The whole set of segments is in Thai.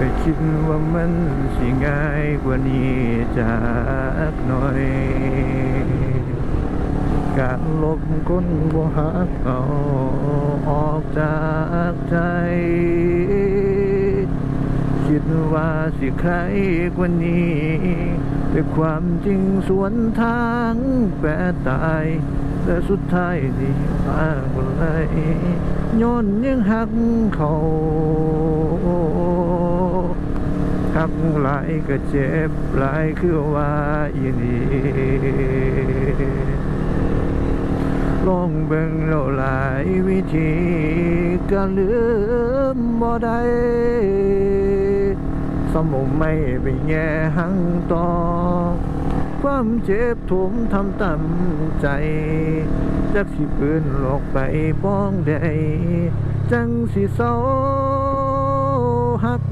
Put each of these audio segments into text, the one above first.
ไปคิดว่ามันสิง่ายกว่านี้จากหน่อย การลบคนบ่หักเอาออกจากใจ คิดว่าสิใครกว่านี้ แต่ความจริงสวนทางแปรตายแต่สุดท้ายนี่มาบ่ไหลย้อนยังหักเขา หักหลายก็เจ็บหลายคือว่าอีนี่ลองเบิ่งแล้วหลายวิธีก็ลืมบ่ได้สมองไม่ไปแย่หังต่อ ความเจ็บถุมทำต่ำใจจักสิปืนหลอกไปป้องใดจังสิเศร้าหัก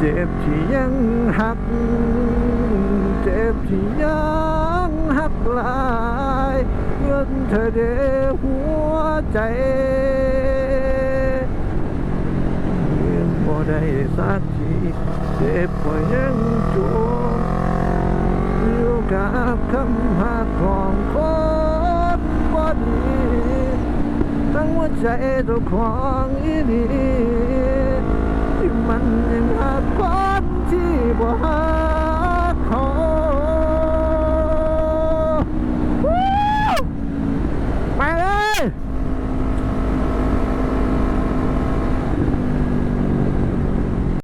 เจ็บที่ยังหัก เจ็บที่ยังหักลายเงินเธอเดหัวใจเรียนบ่ได้สักทีเจ็บก็ยังจมอยู่กับคำหักของคนบ่ดีทั้งหัวใจเจ้าของอีนี่ มาแล้ว